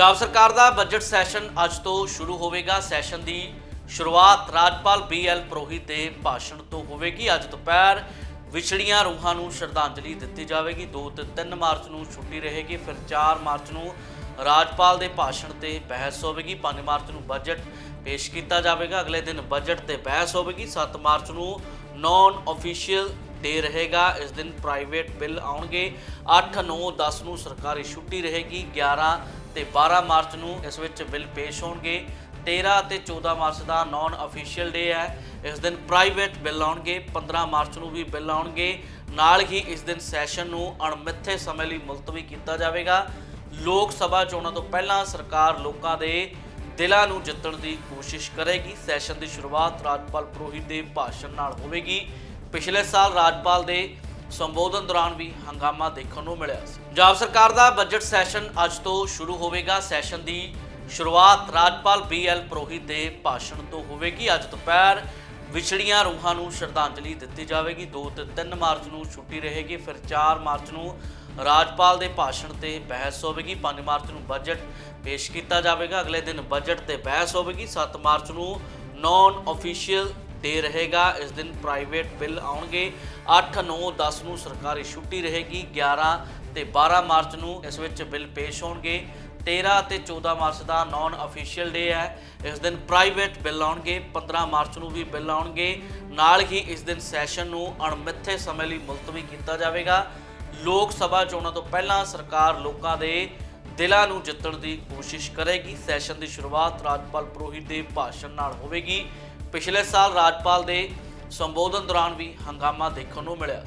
ਪੰਜਾਬ ਸਰਕਾਰ ਦਾ budget session ਅੱਜ ਤੋਂ ਸ਼ੁਰੂ ਹੋਵੇਗਾ। ਸੈਸ਼ਨ ਦੀ ਸ਼ੁਰੂਆਤ ਰਾਜਪਾਲ ਬੀਐਲ ਪ੍ਰੋਹਿਤ ਦੇ ਭਾਸ਼ਣ ਤੋਂ ਹੋਵੇਗੀ। ਅੱਜ ਦੁਪਹਿਰ ਵਿਛੜੀਆਂ ਰੂਹਾਂ ਨੂੰ ਸ਼ਰਧਾਂਜਲੀ ਦਿੱਤੀ ਜਾਵੇਗੀ। 2 ਤੇ 3 ਮਾਰਚ ਨੂੰ ਛੁੱਟੀ ਰਹੇਗੀ। ਫਿਰ 4 ਮਾਰਚ ਨੂੰ ਰਾਜਪਾਲ ਦੇ ਭਾਸ਼ਣ ਤੇ ਬਹਿਸ ਹੋਵੇਗੀ। 5 ਮਾਰਚ ਨੂੰ ਬਜਟ ਪੇਸ਼ ਕੀਤਾ ਜਾਵੇਗਾ। ਅਗਲੇ ਦਿਨ ਬਜਟ ਤੇ ਬਹਿਸ ਹੋਵੇਗੀ। 7 ਮਾਰਚ ਨੂੰ ਨਾਨ ਅਫੀਸ਼ੀਅਲ ਡੇ ਰਹੇਗਾ। ਇਸ ਦਿਨ ਪ੍ਰਾਈਵੇਟ ਬਿੱਲ ਆਉਣਗੇ। 8 9 10 ਨੂੰ ਸਰਕਾਰੀ ਛੁੱਟੀ ਰਹੇਗੀ। 11 ਤੇ 12 ਮਾਰਚ ਨੂੰ ਇਸ ਵਿੱਚ ਬਿੱਲ ਪੇਸ਼ ਹੋਣਗੇ। 13 ਅਤੇ 14 ਮਾਰਚ ਦਾ ਨਾਨ ਅਫੀਸ਼ੀਅਲ ਡੇ ਹੈ। ਇਸ ਦਿਨ ਪ੍ਰਾਈਵੇਟ ਬਿੱਲ ਆਉਣਗੇ। 15 ਮਾਰਚ ਨੂੰ ਵੀ ਬਿੱਲ ਆਉਣਗੇ। ਨਾਲ ਹੀ ਇਸ ਦਿਨ ਸੈਸ਼ਨ ਨੂੰ ਅਣਮਿੱਥੇ ਸਮੇਂ ਲਈ ਮੁਲਤਵੀ ਕੀਤਾ ਜਾਵੇਗਾ। ਲੋਕ ਸਭਾ ਚੋਣਾਂ ਤੋਂ ਪਹਿਲਾਂ ਸਰਕਾਰ ਲੋਕਾਂ ਦੇ ਦਿਲਾਂ ਨੂੰ ਜਿੱਤਣ ਦੀ ਕੋਸ਼ਿਸ਼ ਕਰੇਗੀ। ਸੈਸ਼ਨ ਦੀ ਸ਼ੁਰੂਆਤ ਰਾਜਪਾਲ ਪ੍ਰੋਹਿਤ ਦੇ ਭਾਸ਼ਣ ਨਾਲ ਹੋਵੇਗੀ। ਪਿਛਲੇ ਸਾਲ ਰਾਜਪਾਲ ਦੇ ਸੰਬੋਧਨ ਦੌਰਾਨ ਵੀ ਹੰਗਾਮਾ ਦੇਖਣ ਨੂੰ ਮਿਲਿਆ ਸੀ। ਪੰਜਾਬ ਸਰਕਾਰ ਦਾ ਬਜਟ ਸੈਸ਼ਨ ਅੱਜ ਤੋਂ ਸ਼ੁਰੂ ਹੋਵੇਗਾ। ਸੈਸ਼ਨ ਦੀ ਸ਼ੁਰੂਆਤ ਰਾਜਪਾਲ ਬੀਐਲ ਪ੍ਰੋਹਿਤ ਦੇ ਭਾਸ਼ਣ ਤੋਂ ਹੋਵੇਗੀ। ਅੱਜ ਦੁਪਹਿਰ ਵਿਛੜੀਆਂ ਰੂਹਾਂ ਨੂੰ ਸ਼ਰਧਾਂਜਲੀ ਦਿੱਤੀ ਜਾਵੇਗੀ। 2 ਤੇ 3 ਮਾਰਚ ਨੂੰ ਛੁੱਟੀ ਰਹੇਗੀ। ਫਿਰ 4 ਮਾਰਚ ਨੂੰ ਰਾਜਪਾਲ ਦੇ ਭਾਸ਼ਣ ਤੇ ਬਹਿਸ ਹੋਵੇਗੀ। 5 ਮਾਰਚ ਨੂੰ ਬਜਟ ਪੇਸ਼ ਕੀਤਾ ਜਾਵੇਗਾ। ਅਗਲੇ ਦਿਨ ਬਜਟ ਤੇ ਬਹਿਸ ਹੋਵੇਗੀ। 7 ਮਾਰਚ ਨੂੰ ਨਾਨ ਅਫੀਸ਼ੀਅਲ ਡੇ ਰਹੇਗਾ। ਇਸ ਦਿਨ ਪ੍ਰਾਈਵੇਟ ਬਿੱਲ ਆਉਣਗੇ। 8 9 10 ਨੂੰ ਸਰਕਾਰੀ ਛੁੱਟੀ ਰਹੇਗੀ। 11 ਤੇ 12 ਮਾਰਚ ਨੂੰ ਇਸ ਵਿੱਚ ਬਿੱਲ ਪੇਸ਼ ਹੋਣਗੇ। 13 ਅਤੇ 14 ਮਾਰਚ ਦਾ ਨਾਨ ਅਫੀਸ਼ੀਅਲ ਡੇ ਹੈ। ਇਸ ਦਿਨ ਪ੍ਰਾਈਵੇਟ ਬਿੱਲ ਆਉਣਗੇ। 15 ਮਾਰਚ ਨੂੰ ਵੀ ਬਿੱਲ ਆਉਣਗੇ। ਨਾਲ ਹੀ ਇਸ ਦਿਨ ਸੈਸ਼ਨ ਨੂੰ ਅਣਮਿੱਥੇ ਸਮੇਂ ਲਈ ਮੁਲਤਵੀ ਕੀਤਾ ਜਾਵੇਗਾ। ਲੋਕ ਸਭਾ ਚੋਣਾਂ ਤੋਂ ਪਹਿਲਾਂ ਸਰਕਾਰ ਲੋਕਾਂ ਦੇ ਦਿਲਾਂ ਨੂੰ ਜਿੱਤਣ ਦੀ ਕੋਸ਼ਿਸ਼ ਕਰੇਗੀ। ਸੈਸ਼ਨ ਦੀ ਸ਼ੁਰੂਆਤ ਰਾਜਪਾਲ ਪ੍ਰੋਹਿਤ ਦੇ ਭਾਸ਼ਣ ਨਾਲ ਹੋਵੇਗੀ। ਪਿਛਲੇ ਸਾਲ ਰਾਜਪਾਲ ਦੇ ਸੰਬੋਧਨ ਦੌਰਾਨ ਵੀ ਹੰਗਾਮਾ ਦੇਖਣ ਨੂੰ ਮਿਲਿਆ।